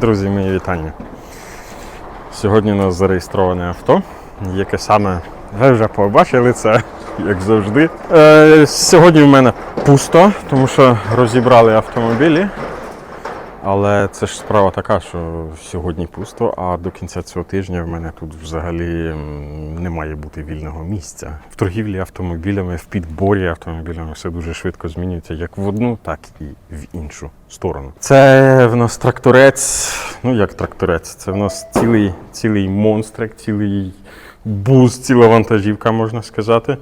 Друзі, мої вітання. Сьогодні у нас зареєстроване авто, яке саме ви вже побачили це, як завжди. Е, сьогодні в мене пусто, тому що розібрали автомобілі. Але це ж справа така, що сьогодні пусто, а до кінця цього тижня в мене тут взагалі не має бути вільного місця. В торгівлі автомобілями, в підборі автомобілями все дуже швидко змінюється як в одну, так і в іншу сторону. Це в нас тракторець, ну як тракторець, це в нас цілий, цілий монстрик, цілий бус, ціла вантажівка, можна сказати.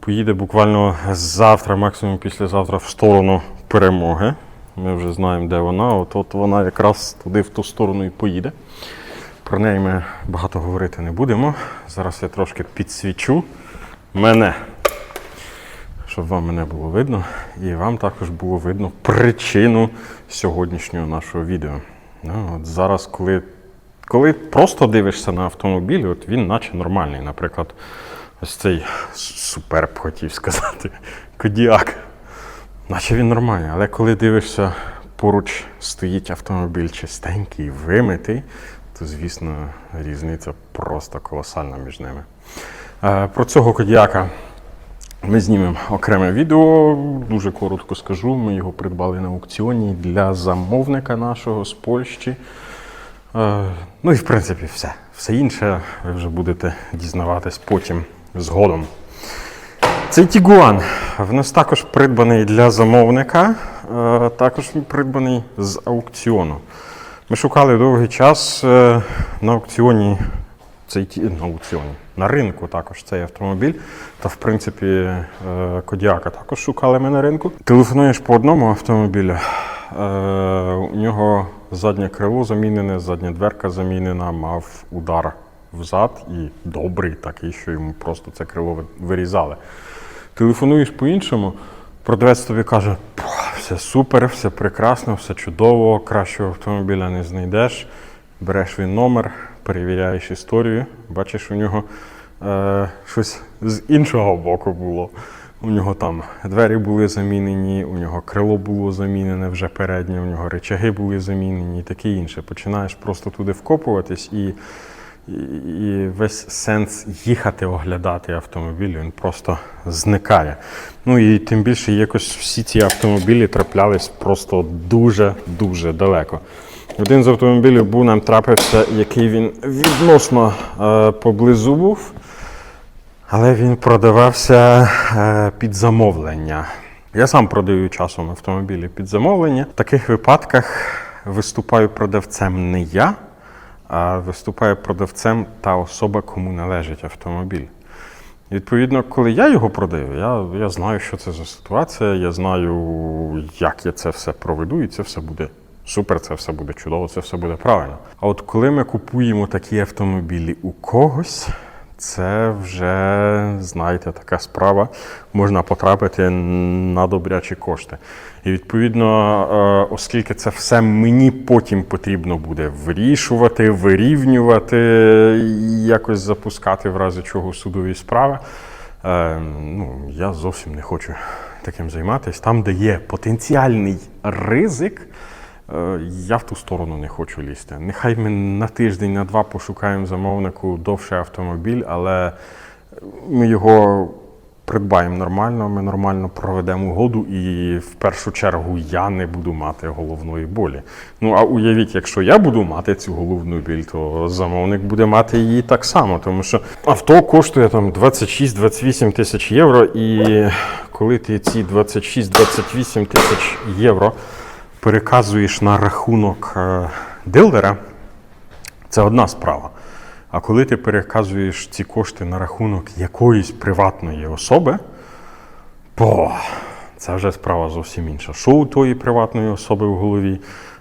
Поїде буквально завтра, максимум післязавтра, в сторону перемоги. Ми вже знаємо, де вона. От, от вона якраз туди в ту сторону і поїде. Про неї ми багато говорити не будемо. Зараз я трошки підсвічу мене, щоб вам мене було видно, і вам також було видно причину сьогоднішнього нашого відео. Ну, от зараз, коли, коли просто дивишся на автомобіль, от він наче нормальний. Наприклад, ось цей суперб хотів сказати, Кодіак. Наче він нормальний, але коли дивишся, поруч стоїть автомобіль чистенький, вимитий, то, звісно, різниця просто колосальна між ними. Е, Про цього кодіака ми знімемо окреме відео. Дуже коротко скажу. Ми його придбали на аукціоні для замовника нашого з Польщі. Е, Ну і в принципі все. Все інше ви вже будете дізнаватись потім згодом. Цей Тігуан в нас також придбаний для замовника, е, також придбаний з аукціону. Ми шукали довгий час е, на аукціоні цей на аукціоні, на ринку також цей автомобіль. Та в принципі е, Кодіака також шукали ми на ринку. Телефонуєш по одному автомобілю. У нього заднє крило замінене, задня дверка замінена, мав удар взад і добрий такий, що йому просто це крило вирізали. Телефонуєш по-іншому, продавець тобі каже, «Пух, все супер, все прекрасно, все чудово, кращого автомобіля не знайдеш. Береш він номер, перевіряєш історію, бачиш, у нього е, щось з іншого боку було. У нього там двері були замінені, у нього крило було замінене вже переднє, у нього речаги були замінені і таке інше. Починаєш просто туди вкопуватись і і, весь сенс їхати оглядати автомобіль, він просто зникає. Ну і тим більше якось всі ці автомобілі траплялись просто дуже-дуже далеко. Один з автомобілів був нам трапився, який він відносно е, поблизу був, але він продавався е, під замовлення. Я сам продаю часом автомобілі під замовлення. В таких випадках виступаю продавцем не я, а виступає продавцем та особа, кому належить автомобіль. Відповідно, коли я його продаю, я, я знаю, що це за ситуація, я знаю, як я це все проведу, і це все буде супер, це все буде чудово, це все буде правильно. А от коли ми купуємо такі автомобілі у когось, це вже, знаєте, така справа, можна потрапити на добрячі кошти. І відповідно, е, оскільки це все мені потім потрібно буде вирішувати, вирівнювати, якось запускати в разі чого судові справи. е, Ну, я зовсім не хочу таким займатися. Там, де є потенціальний ризик, Я в ту сторону не хочу лізти. Нехай ми на тиждень, на два пошукаємо замовнику довше автомобіль, але ми його придбаємо нормально, ми нормально проведемо угоду, і в першу чергу я не буду мати головної болі. Ну а уявіть, якщо я буду мати цю головну біль, то замовник буде мати її так само, тому що авто коштує там 26-28 тисяч євро, і коли ти ці 26-28 тисяч євро переказуєш на рахунок е, дилера, це одна справа. А коли ти переказуєш ці кошти на рахунок якоїсь приватної особи, то це вже справа зовсім інша. Що у тої приватної особи в голові?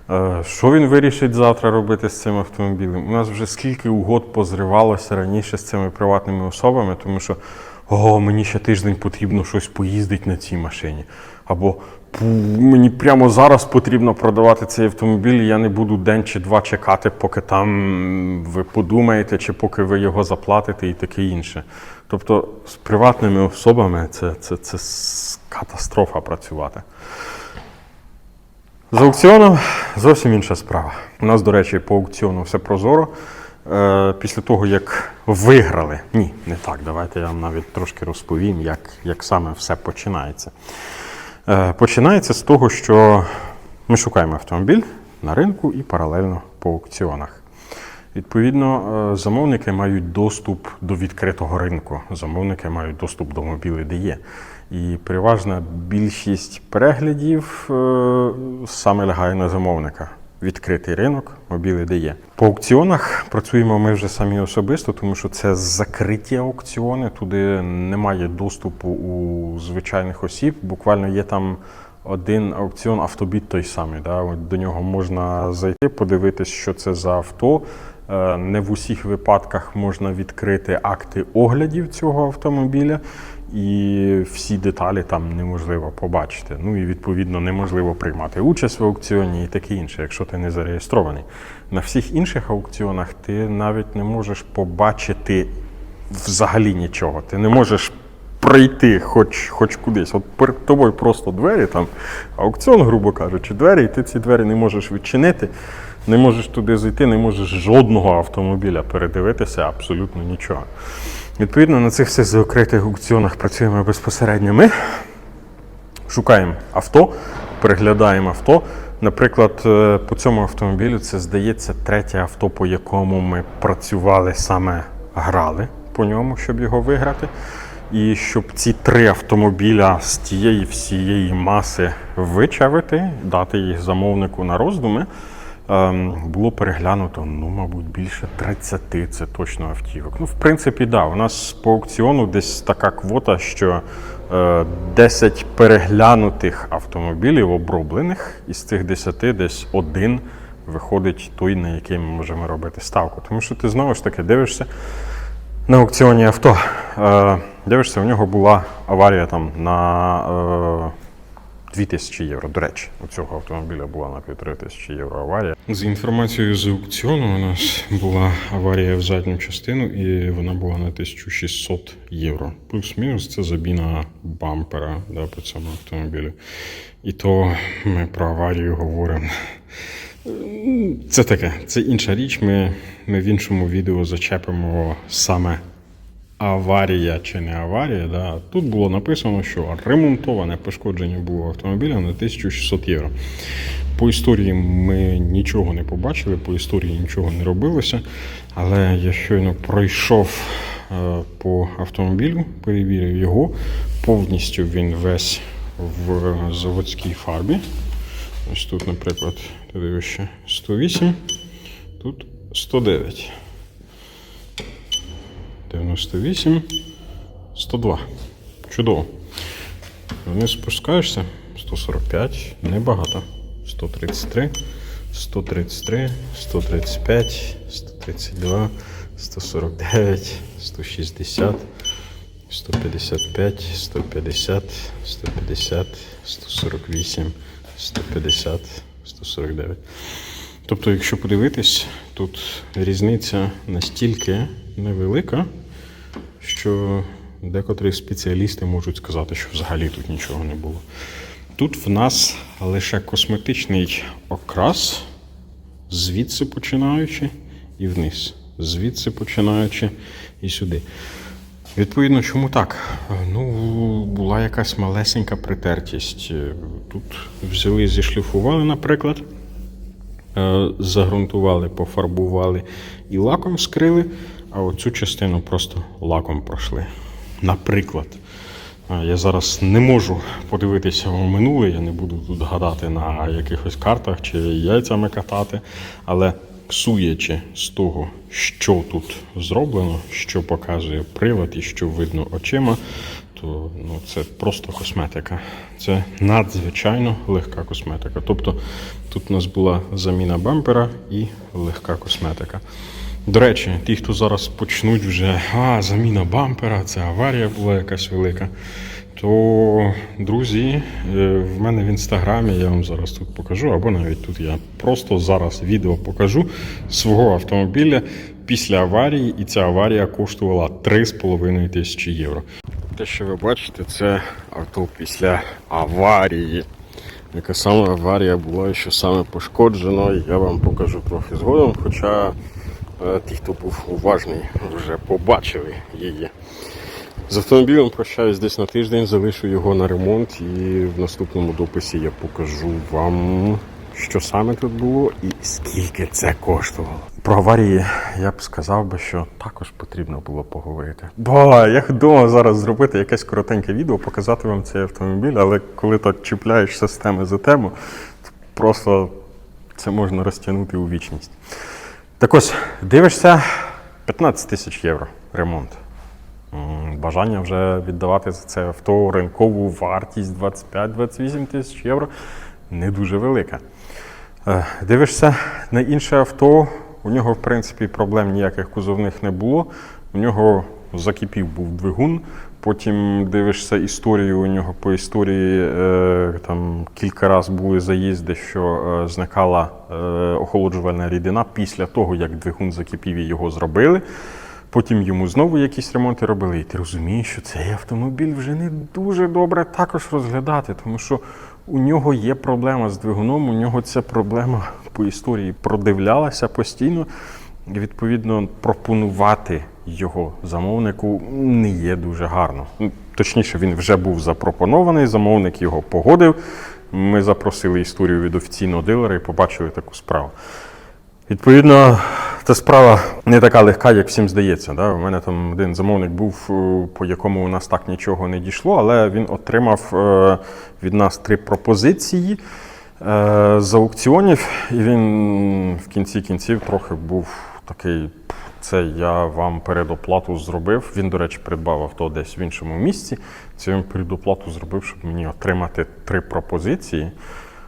Е, Що він вирішить завтра робити з цим автомобілем? У нас вже скільки угод позривалося раніше з цими приватними особами, тому що о, мені ще тиждень потрібно щось поїздити на цій машині. Або «Пу, мені прямо зараз потрібно продавати цей автомобіль, я не буду день чи два чекати, поки там ви подумаєте, чи поки ви його заплатите і таке інше. Тобто з приватними особами це, це, це катастрофа працювати. З аукціоном зовсім інша справа. У нас, до речі, по аукціону все прозоро. Е, після того, як виграли, ні, не так. Давайте я вам навіть трошки розповім, як, як саме все починається. Е, починається з того, що ми шукаємо автомобіль на ринку і паралельно по аукціонах. Відповідно, е, замовники мають доступ до відкритого ринку. Замовники мають доступ до мобіли, де є. І переважна більшість переглядів е, саме лягає на замовника. Відкритий ринок, мобіли де є. По аукціонах працюємо ми вже самі особисто, тому що це закриті аукціони. Туди немає доступу у звичайних осіб. Буквально є там один аукціон, автобіт той самий. Да? До нього можна зайти, подивитись, що це за авто. Е, Не в усіх випадках можна відкрити акти оглядів цього автомобіля, і всі деталі там неможливо побачити. Ну і відповідно неможливо приймати участь в аукціоні і таке інше, якщо ти не зареєстрований. На всіх інших аукціонах ти навіть не можеш побачити взагалі нічого. Ти не можеш пройти хоч, хоч кудись. От перед тобою просто двері, там аукціон, грубо кажучи, двері, і ти ці двері не можеш відчинити, не можеш туди зайти, не можеш жодного автомобіля передивитися, абсолютно нічого. Відповідно, на цих всіх закритих аукціонах працюємо безпосередньо ми. Шукаємо авто, переглядаємо авто. Наприклад, е, по цьому автомобілю це здається третє авто, по якому ми працювали саме грали по ньому, щоб його виграти. І щоб ці три автомобіля з тієї всієї маси вичавити, дати їх замовнику на роздуми, було переглянуто, ну, мабуть, більше 30 це точно автівок. Ну, в принципі, да, у нас по аукціону десь така квота, що е, 10 переглянутих автомобілів оброблених, із цих 10 десь один виходить той, на який ми можемо робити ставку. Тому що ти знову ж таки дивишся на аукціоні авто. Е, дивишся, у нього була аварія там на е, 2000 євро. До речі, у цього автомобіля була на півтори тисячі євро аварія. За інформацією з аукціону, у нас була аварія в задню частину, і вона була на 1600 євро. Плюс-мінус це забіна бампера да, по цьому автомобілю. І то ми про аварію говоримо. Це таке, це інша річ. Ми, ми в іншому відео зачепимо саме аварія чи не аварія. Да. Тут було написано, що ремонтоване пошкодження було автомобіля на 1600 євро. По історії ми нічого не побачили, по історії нічого не робилося. Але я щойно пройшов е, по автомобілю, перевірив його. Повністю він весь в заводській фарбі. Ось тут, наприклад, ти дивишся 108, тут 109. 98, 102. Чудово. Вниз спускаєшся 145, небагато. 133, 133, 135, 132, 149, 160, 155, 150, 150, 148, 150, 149. Тобто, якщо подивитись, тут різниця настільки невелика, що декотрі спеціалісти можуть сказати, що взагалі тут нічого не було. Тут в нас лише косметичний окрас, звідси починаючи і вниз. Звідси починаючи і сюди. Відповідно, чому так? Ну, була якась малесенька притертість. Тут взяли, зішліфували, наприклад, е, загрунтували, пофарбували і лаком скрили, а оцю частину просто лаком пройшли. Наприклад. Я зараз не можу подивитися в минуле, я не буду тут гадати на якихось картах чи яйцями катати, але псуючи з того, що тут зроблено, що показує привод і що видно очима, то ну, це просто косметика. Це надзвичайно легка косметика. Тобто тут у нас була заміна бампера і легка косметика. До речі, ті, хто зараз почнуть вже, а, заміна бампера, це аварія була якась велика. То, друзі, е, в мене в інстаграмі я вам зараз тут покажу, або навіть тут я просто зараз відео покажу свого автомобіля після аварії, і ця аварія коштувала 3,5 тисячі євро. Те, що ви бачите, це авто після аварії. яка саме аварія була і що саме пошкоджено, я вам покажу трохи згодом. Хоча ті, хто був уважний, вже побачили її. З автомобілем прощаюсь десь на тиждень, залишу його на ремонт і в наступному дописі я покажу вам, що саме тут було і скільки це коштувало. Про аварії я б сказав би, що також потрібно було поговорити. Бо я думав зараз зробити якесь коротеньке відео, показати вам цей автомобіль, але коли так чіпляєш системи за тему, то просто це можна розтягнути у вічність. Так ось, дивишся 15 тисяч євро ремонт. Бажання вже віддавати за це авто ринкову вартість 25-28 тисяч євро не дуже велика. Е, Дивишся на інше авто, у нього, в принципі, проблем ніяких кузовних не було. У нього закипів був двигун. Потім дивишся історію. У нього по історії е, там кілька разів були заїзди, що е, зникала е, охолоджувальна рідина після того, як двигун закипів і його зробили. Потім йому знову якісь ремонти робили, і ти розумієш, що цей автомобіль вже не дуже добре також розглядати, тому що у нього є проблема з двигуном, у нього ця проблема по історії продивлялася постійно. І, відповідно, пропонувати його замовнику не є дуже гарно. Ну, Точніше, він вже був запропонований, замовник його погодив. Ми запросили історію від офіційного дилера і побачили таку справу. Відповідно, ця справа не така легка, як всім здається. Да? У мене там один замовник був, е, по якому у нас так нічого не дійшло, але він отримав е, від нас три пропозиції е, з аукціонів, і він в кінці кінців трохи був такий. Це я вам передоплату зробив. Він, до речі, придбав авто десь в іншому місці. Це він передоплату зробив, щоб мені отримати три пропозиції.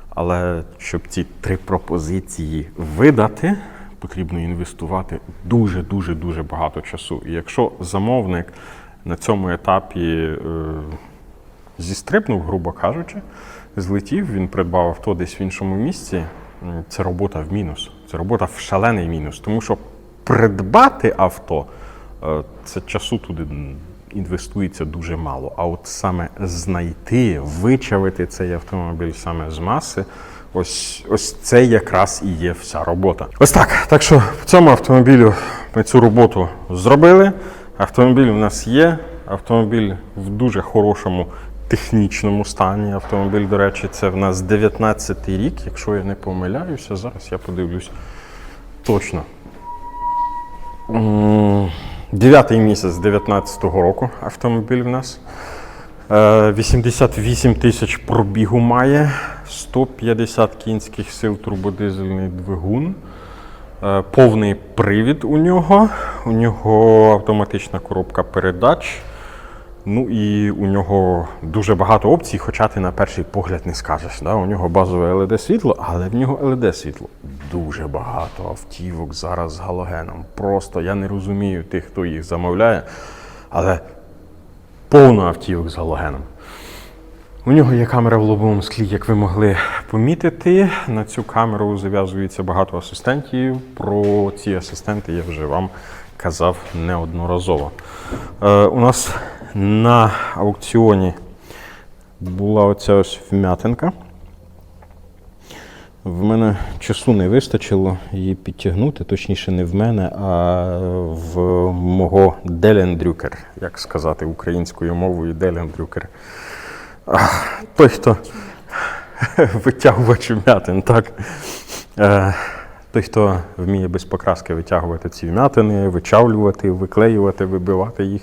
Але щоб ці три пропозиції видати, потрібно інвестувати дуже дуже дуже багато часу. І якщо замовник на цьому етапі е, зістрибнув, грубо кажучи, злетів, він придбав авто десь в іншому місці, це робота в мінус. Це робота в шалений мінус. Тому що придбати авто е, це часу туди інвестується дуже мало. А от саме знайти, вичавити цей автомобіль саме з маси. Ось, ось це якраз і є вся робота. Ось так. Так що в цьому автомобілю ми цю роботу зробили. Автомобіль у нас є. Автомобіль в дуже хорошому технічному стані. Автомобіль, до речі, це в нас 19-й рік, якщо я не помиляюся. Зараз я подивлюсь точно. Дев'ятий місяць 19-го року автомобіль в нас. Е, 88 тисяч пробігу має, 150 кінських сил турбодизельний двигун. Е, Повний привід у нього. У нього автоматична коробка передач. Ну і у нього дуже багато опцій, хоча ти на перший погляд не скажеш. Да? У нього базове LED світло, але в нього LED світло. Дуже багато автівок зараз з галогеном. Просто я не розумію тих, хто їх замовляє, але повно автівок з галогеном. У нього є камера в лобовому склі, як ви могли помітити. На цю камеру зав'язується багато асистентів. Про ці асистенти я вже вам казав неодноразово. Е, у нас на аукціоні була оця ось вмятинка. В мене часу не вистачило її підтягнути, точніше, не в мене, а в мого Делендрюкер, як сказати українською мовою Делендрюкер. Той, хто витягувач вмятин, так? Е, Той, хто вміє без покраски витягувати ці вмятини, вичавлювати, виклеювати, вибивати їх.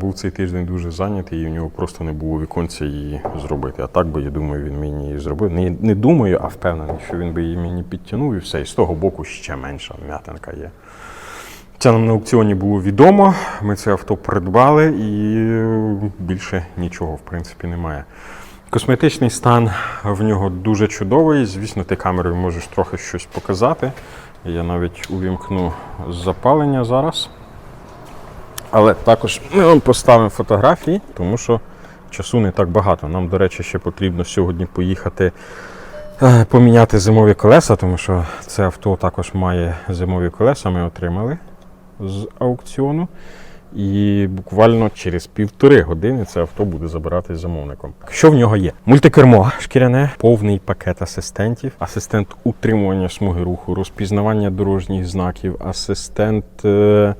Був цей тиждень дуже зайнятий, і в нього просто не було віконця її зробити. А так би, я думаю, він мені її зробив. Не, не думаю, а впевнений, що він би її мені підтягнув і все. І з того боку ще менша вмятинка є. Це нам на аукціоні було відомо. Ми це авто придбали і більше нічого, в принципі, немає. Косметичний стан в нього дуже чудовий. Звісно, ти камерою можеш трохи щось показати. Я навіть увімкну запалення зараз. Але також ми вам поставимо фотографії, тому що часу не так багато. Нам, до речі, ще потрібно сьогодні поїхати е, поміняти зимові колеса, тому що це авто також має зимові колеса, ми отримали з аукціону. І буквально через півтори години це авто буде забиратись замовником. Що в нього є? Мультикермо шкіряне, повний пакет асистентів, асистент утримування смуги руху, розпізнавання дорожніх знаків, асистент. Е-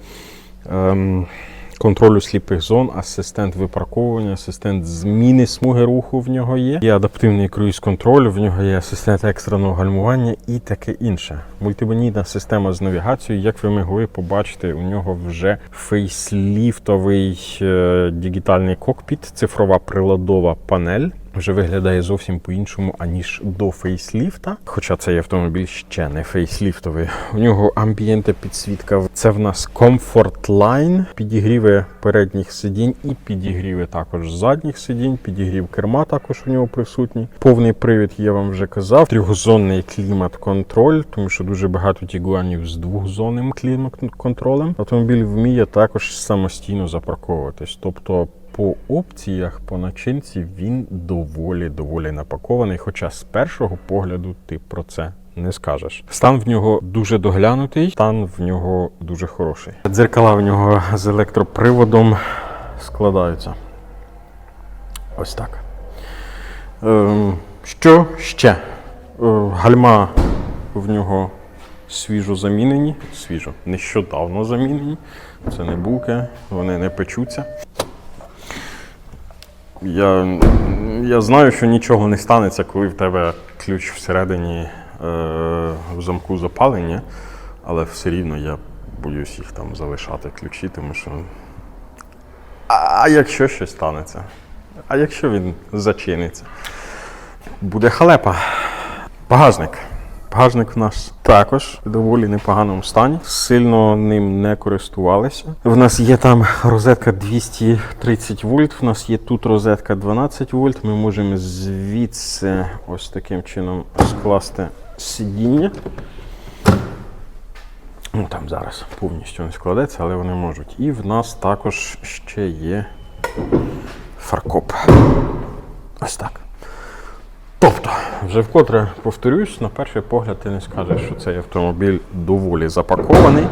контролю сліпих зон, асистент випарковування, асистент зміни смуги руху в нього є. Є адаптивний круїз контроль, в нього є асистент екстреного гальмування і таке інше. Мультимедійна система з навігацією. Як ви могли побачити, у нього вже фейсліфтовий е, дігітальний кокпіт, цифрова приладова панель. Вже виглядає зовсім по-іншому, аніж до фейсліфта. Хоча цей автомобіль ще не фейсліфтовий. У нього амбієнта підсвітка. Це в нас Comfort Line, підігріви передніх сидінь і підігріви також задніх сидінь. Підігрів керма також у нього присутній. Повний привід, я вам вже казав. Трьохзонний клімат-контроль, тому що дуже багато тігуанів з двохзонним клімат-контролем. Автомобіль вміє також самостійно запарковуватись. Тобто по опціях, по начинці він доволі доволі напакований. Хоча з першого погляду ти про це не скажеш. Стан в нього дуже доглянутий, стан в нього дуже хороший. Дзеркала в нього з електроприводом складаються. Ось так. Ем, що ще? Е, гальма в нього свіжо замінені. Свіжо, нещодавно замінені. Це не булки, вони не печуться. Я, я знаю, що нічого не станеться, коли в тебе ключ всередині е, в замку запалення, але все рівно я боюсь їх там залишати ключі, тому що. А якщо щось станеться? А якщо він зачиниться? Буде халепа. Багажник. Багажник в нас також в доволі непоганому стані. Сильно ним не користувалися. В нас є там розетка 230 вольт. В нас є тут розетка 12 вольт. Ми можемо звідси ось таким чином скласти сидіння. Ну там зараз повністю не складеться, але вони можуть. І в нас також ще є фаркоп. Ось так. Вже вкотре повторюсь, на перший погляд ти не скажеш, що цей автомобіль доволі запакований.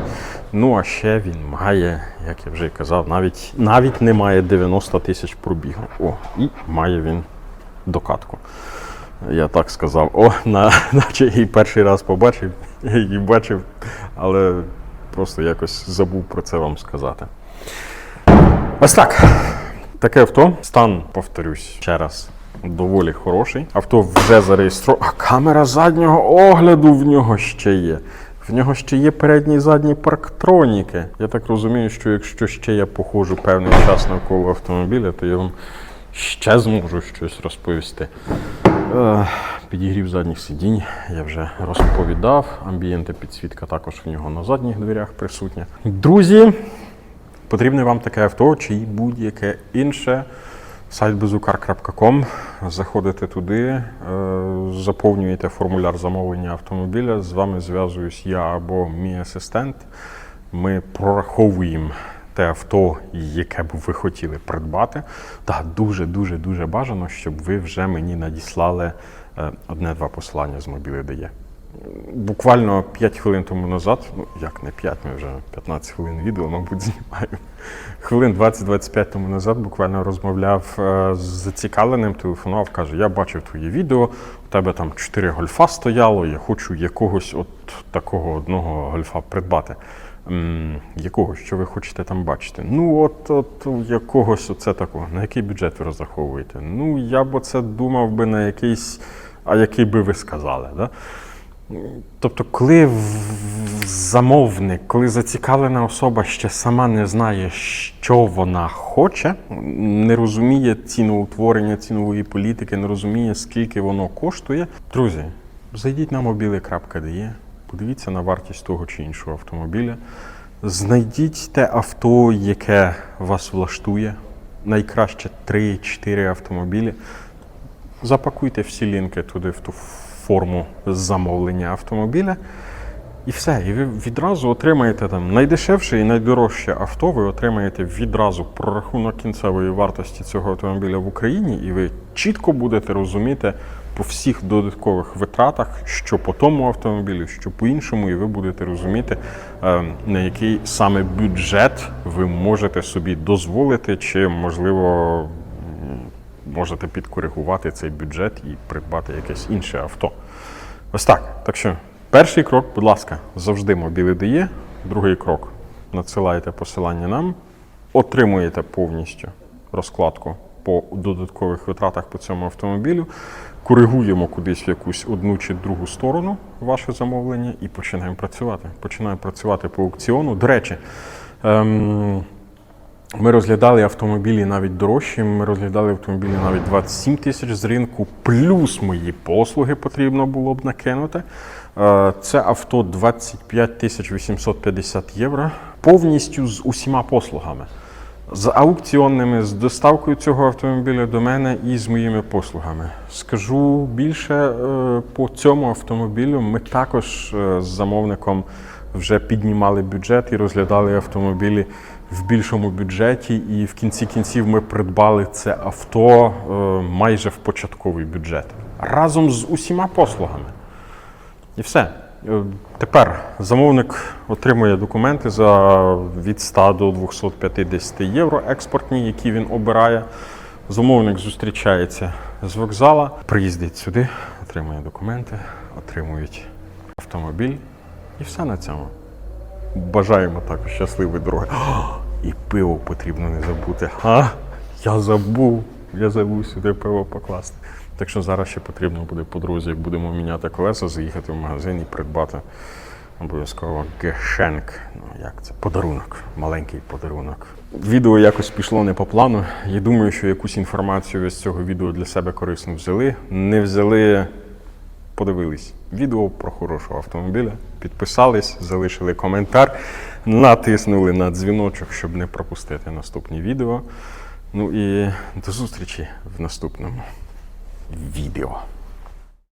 Ну а ще він має, як я вже казав, навіть, навіть не має 90 тисяч пробігу. О, і має він докатку. Я так сказав, о, на, наче її перший раз побачив, її бачив, але просто якось забув про це вам сказати. Ось так. Таке авто. Стан, повторюсь ще раз, доволі хороший. Авто вже зареєстровано. А камера заднього огляду в нього ще є. В нього ще є передні і задні парктроніки. Я так розумію, що якщо ще я походжу певний час навколо автомобіля, то я вам ще зможу щось розповісти. Е, Підігрів задніх сидінь, я вже розповідав. Амбієнта підсвітка також в нього на задніх дверях присутня. Друзі, Потрібне вам таке авто чи будь-яке інше. Сайт bezukar.com. Заходите туди, е, заповнюєте формуляр замовлення автомобіля. З вами зв'язуюсь я або мій асистент. Ми прораховуємо те авто, яке б ви хотіли придбати. Та дуже дуже бажано, щоб ви вже мені надіслали е, одне-два посилання з мобіли дає. Буквально 5 хвилин тому назад, ну як не 5, ми вже 15 хвилин відео, мабуть, знімаємо. Хвилин 20-25 тому назад буквально розмовляв е, з зацікавленим, телефонував, каже: Я бачив твоє відео, у тебе там 4 гольфа стояло, я хочу якогось от такого одного гольфа придбати. Якого, що ви хочете там бачити? Ну, от, от якогось оце такого. На який бюджет ви розраховуєте? Ну, я б оце думав би на якийсь, а який би ви сказали. Да? Тобто, коли замовник, коли зацікавлена особа ще сама не знає, що вона хоче, не розуміє ціноутворення цінової політики, не розуміє, скільки воно коштує. Друзі, зайдіть на mobile.de, подивіться на вартість того чи іншого автомобіля, знайдіть те авто, яке вас влаштує. Найкраще 3-4 автомобілі. Запакуйте всі лінки туди в ту форму замовлення автомобіля. І все. І ви відразу отримаєте там найдешевше і найдорожче авто. Ви отримаєте відразу прорахунок кінцевої вартості цього автомобіля в Україні, і ви чітко будете розуміти, по всіх додаткових витратах, що по тому автомобілю, що по іншому, і ви будете розуміти, е, на який саме бюджет ви можете собі дозволити, чи можливо можете підкоригувати цей бюджет і придбати якесь інше авто. Ось так. Так що, перший крок, будь ласка, завжди мобіли дає. Другий крок надсилаєте посилання нам, отримуєте повністю розкладку по додаткових витратах по цьому автомобілю, коригуємо кудись в якусь одну чи другу сторону ваше замовлення і починаємо працювати. Починаємо працювати по аукціону. До речі, ем, ми розглядали автомобілі навіть дорожчі. Ми розглядали автомобілі навіть 27 тисяч з ринку, плюс мої послуги потрібно було б накинути. Е, Це авто 25 тисяч 850 євро, повністю з усіма послугами. З аукціонними, з доставкою цього автомобіля до мене і з моїми послугами. Скажу більше е, по цьому автомобілю. Ми також е, з замовником вже піднімали бюджет і розглядали автомобілі в більшому бюджеті. І в кінці кінців ми придбали це авто е, майже в початковий бюджет разом з усіма послугами. І все. Е, Тепер замовник отримує документи за від 100 до 250 євро експортні, які він обирає. Замовник зустрічається з вокзала, приїздить сюди, отримує документи, отримують автомобіль. І все на цьому. Бажаємо також щасливої дороги. І пиво потрібно не забути. А, я забув. Я забув сюди пиво покласти. Так що зараз ще потрібно буде по дорозі, як будемо міняти колеса, заїхати в магазин і придбати обов'язково гешенк. Ну як це? Подарунок, маленький подарунок. Відео якось пішло не по плану. Я думаю, що якусь інформацію з цього відео для себе корисно взяли. Не взяли подивились відео про хорошого автомобіля, підписались, залишили коментар, натиснули на дзвіночок, щоб не пропустити наступні відео. Ну і до зустрічі в наступному відео.